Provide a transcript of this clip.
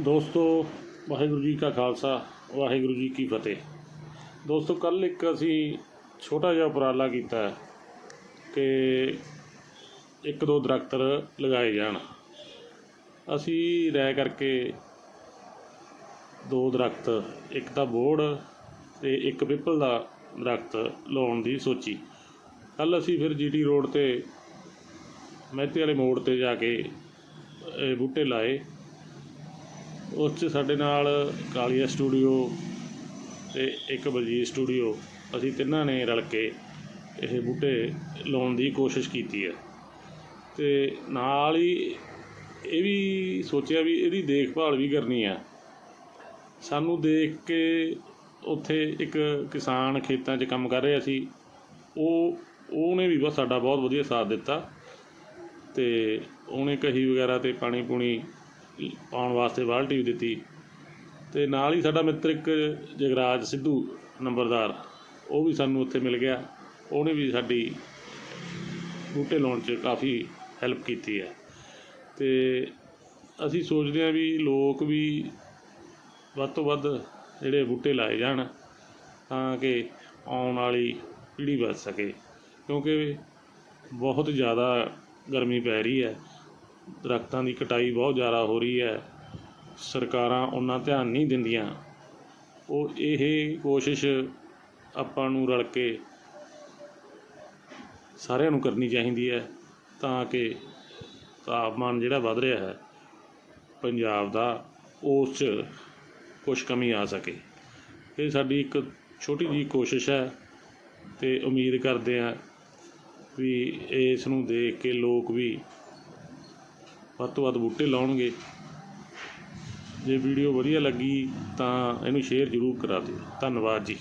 ਦੋਸਤੋ, ਵਾਹਿਗੁਰੂ ਜੀ ਕਾ ਖਾਲਸਾ, ਵਾਹਿਗੁਰੂ ਜੀ ਕੀ ਫਤਿਹ। ਦੋਸਤੋ, ਕੱਲ ਇੱਕ ਅਸੀਂ ਛੋਟਾ ਜਿਹਾ ਉਪਰਾਲਾ ਕੀਤਾ ਕਿ ਇੱਕ ਦੋ ਦਰਖਤ ਲਗਾਏ ਜਾਣ। ਅਸੀਂ ਰਾਇ ਕਰਕੇ ਦੋ ਦਰਖਤ, ਇੱਕ ਤਾਂ ਬੋੜ ਤੇ ਇੱਕ ਪਿੱਪਲ ਦਾ ਦਰਖਤ ਲਾਉਣ ਦੀ ਸੋਚੀ। ਕੱਲ ਅਸੀਂ ਫਿਰ ਜੀਟੀ ਰੋਡ ਤੇ, ਮਹਿਤੇ ਵਾਲੇ ਮੋੜ ਤੇ ਜਾ ਕੇ ਬੂਟੇ ਲਾਏ। ਉਸ 'ਚ ਸਾਡੇ ਨਾਲ ਕਾਲੀਆ ਸਟੂਡੀਓ ਅਤੇ ਇੱਕ ਬਲਜੀਤ ਸਟੂਡੀਓ, ਅਸੀਂ ਤਿੰਨਾਂ ਨੇ ਰਲ ਕੇ ਇਹ ਬੂਟੇ ਲਾਉਣ ਦੀ ਕੋਸ਼ਿਸ਼ ਕੀਤੀ ਹੈ। ਅਤੇ ਨਾਲ ਹੀ ਇਹ ਵੀ ਸੋਚਿਆ ਵੀ ਇਹਦੀ ਦੇਖਭਾਲ ਵੀ ਕਰਨੀ ਆ। ਸਾਨੂੰ ਦੇਖ ਕੇ ਉੱਥੇ ਇੱਕ ਕਿਸਾਨ ਖੇਤਾਂ 'ਚ ਕੰਮ ਕਰ ਰਿਹਾ ਸੀ। ਉਹ, ਉਹਨੇ ਵੀ ਬਸ ਸਾਡਾ ਬਹੁਤ ਵਧੀਆ ਸਾਥ ਦਿੱਤਾ ਤੇ ਉਹਨੇ ਕਹੀ ਵਗੈਰਾ ਤੇ ਪਾਣੀ ਪੂਣੀ ਪਾਉਣ ਵਾਸਤੇ ਬਾਲਟੀ ਵੀ ਦਿੱਤੀ। ਤੇ ਨਾਲ ਹੀ ਸਾਡਾ ਮਿੱਤਰ ਇੱਕ ਜਗਰਾਜ ਸਿੱਧੂ ਨੰਬਰਦਾਰ, ਉਹ ਵੀ ਸਾਨੂੰ ਉੱਥੇ ਮਿਲ ਗਿਆ। ਉਹਨੇ ਵੀ ਸਾਡੀ ਬੂਟੇ ਲਾਉਣ 'ਚ ਕਾਫੀ ਹੈਲਪ ਕੀਤੀ ਹੈ। ਤੇ ਅਸੀਂ ਸੋਚਦੇ ਹਾਂ ਵੀ ਲੋਕ ਵੀ ਵੱਧ ਤੋਂ ਵੱਧ ਜਿਹੜੇ ਬੂਟੇ ਲਾਏ ਜਾਣ, ਤਾਂ ਕਿ ਆਉਣ ਵਾਲੀ ਪੀੜ੍ਹੀ ਬਚ ਸਕੇ। ਕਿਉਂਕਿ ਬਹੁਤ ਜ਼ਿਆਦਾ ਗਰਮੀ ਪੈ ਰਹੀ ਹੈ। ਦਰਖਤਾਂ ਦੀ ਕਟਾਈ ਬਹੁਤ ਜ਼ਿਆਦਾ ਹੋ ਰਹੀ ਹੈ। ਸਰਕਾਰਾਂ ਉਹਨਾਂ ਧਿਆਨ ਨਹੀਂ ਦਿੰਦੀਆਂ। ਉਹ ਇਹ ਕੋਸ਼ਿਸ਼ ਆਪਾਂ ਨੂੰ ਰਲ ਕੇ ਸਾਰਿਆਂ ਨੂੰ ਕਰਨੀ ਚਾਹੀਦੀ ਹੈ ਤਾਂ ਕਿ ਤਾਪਮਾਨ ਜਿਹੜਾ ਵੱਧ ਰਿਹਾ ਹੈ, ਪੰਜਾਬ ਦਾ ਉਸ 'ਚ ਕੁਛ ਕਮੀ ਆ ਸਕੇ। ਇਹ ਸਾਡੀ ਇੱਕ ਛੋਟੀ ਜਿਹੀ ਕੋਸ਼ਿਸ਼ ਹੈ ਤੇ ਉਮੀਦ ਕਰਦੇ ਹਾਂ ਵੀ ਇਸ ਨੂੰ ਦੇਖ ਕੇ ਲੋਕ ਵੀ ਵੱਧ ਤੋਂ ਵੱਧ ਬੂਟੇ ਲਾਉਣਗੇ। ਜੇ ਵੀਡੀਓ ਵਧੀਆ ਲੱਗੀ ਤਾਂ ਇਹਨੂੰ ਸ਼ੇਅਰ ਜ਼ਰੂਰ ਕਰਾ ਦਿਓ। ਧੰਨਵਾਦ ਜੀ।